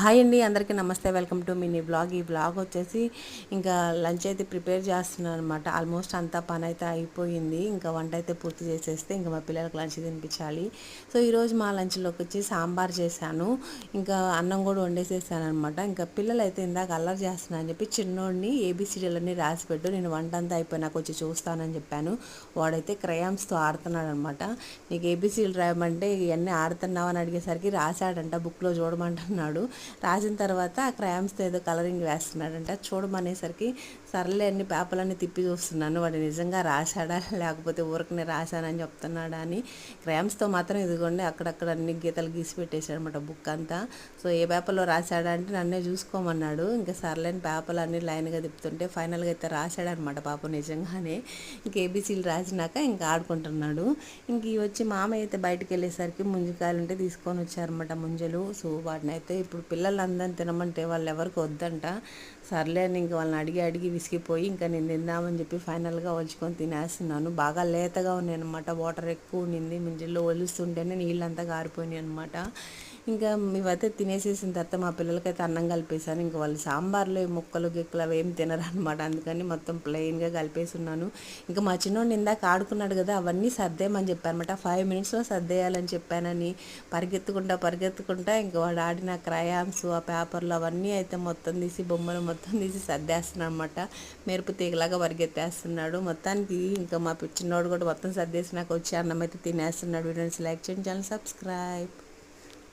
Hi అండి అందరికీ నమస్తే. Welcome to mini blog. ఈ బ్లాగ్ వచ్చేసి ఇంకా లంచ్ అయితే ప్రిపేర్ చేస్తున్నాను అనమాట ఆల్మోస్ట్ అంతా పని అయితే అయిపోయింది. ఇంకా వంట అయితే పూర్తి చేసేస్తే ఇంకా మా పిల్లలకు లంచ్ తినిపించాలి. సో ఈరోజు మా లంచ్లోకి వచ్చి సాంబార్ చేశాను. ఇంకా అన్నం కూడా వండేసేసాను అనమాట ఇంకా పిల్లలు అయితే ఇందాక అల్లరి చేస్తున్నా అని చెప్పి చిన్నోడిని ఏబీసీడీలన్నీ రాసి పెట్టు నేను వంట అంతా అయిపోయినాక వచ్చి చూస్తానని చెప్పాను. వాడైతే క్రయామ్స్తో ఆడుతున్నాడు అనమాట నీకు ఏబీసీడీలు రాయమంటే ఇవన్నీ ఆడుతున్నావు అని అడిగేసరికి రాశాడంట బుక్లో చూడమంటున్నాడు. రాసిన తర్వాత ఆ క్రామ్స్తో ఏదో కలరింగ్ వేస్తున్నాడంట. చూడమనేసరికి సర్లే అన్ని పేపర్లన్నీ తిప్పి చూస్తున్నాను. వాడు నిజంగా రాశాడా? లేకపోతే ఊరకనే రాశానని చెప్తున్నాడా అని క్రామ్స్తో మాత్రం ఇదిగోండి అక్కడక్కడ అన్ని గీతలు గీసి పెట్టేశాడు అనమాట బుక్ అంతా. సో ఏ పేపర్లో రాశాడా అంటే నన్నే చూసుకోమన్నాడు. ఇంకా సర్లేని పేపర్లు అన్ని లైన్గా తిప్పుతుంటే ఫైనల్గా అయితే రాశాడనమాట పాప నిజంగానే. ఇంక ఏబీసీలు రాసినాక ఇంకా ఆడుకుంటున్నాడు. ఇంక వచ్చి మామయ్య అయితే బయటకు వెళ్ళేసరికి ముంజికాయలు ఉంటే తీసుకొని వచ్చారనమాట ముంజలు. సో వాటిని అయితే ఇప్పుడు పిల్లలందరిని తినమంటే వాళ్ళు ఎవరికి వద్దంట. సర్లే అని ఇంక వాళ్ళని అడిగి అడిగి విసిగిపోయి ఇంకా నేను తిందామని చెప్పి ఫైనల్గా వలుచుకొని తినేస్తున్నాను. బాగా లేతగా ఉన్నాయి అనమాట వాటర్ ఎక్కువ ఉండింది. మింజల్లో వలుస్తుంటేనే నీళ్ళంతా గారిపోయినాయి అనమాట ఇంకా మేమైతే తినేసేసిన తర్వాత మా పిల్లలకైతే అన్నం కలిపేసాను ఇంకా వాళ్ళు సాంబార్లో ముక్కలు గిక్కలు అవి ఏం తినరు అనమాట అందుకని మొత్తం ప్లెయిన్గా కలిపేసి ఉన్నాను. ఇంకా మా చిన్నోడు ఇందాక ఆడుకున్నాడు కదా అవన్నీ సర్దేయమని చెప్పానమాట ఫైవ్ మినిట్స్లో సర్దేయాలని చెప్పానని. పరిగెత్తుకుంటా పరిగెత్తుకుంటా ఇంకా వాడు ఆడిన క్రయాన్స్ ఆ పేపర్లు అవన్నీ అయితే మొత్తం తీసి బొమ్మలు మొత్తం తీసి సర్దేస్తున్నాను అనమాట మెరుపు తీగలాగా పరిగెత్తేస్తున్నాడు. మొత్తానికి ఇంకా మా చిన్నోడు కూడా మొత్తం సర్దేసి నాకు వచ్చి అన్నం అయితే తినేస్తున్నాడు. వీడియోస్ లైక్ చేయండి ఛానల్ సబ్స్క్రైబ్.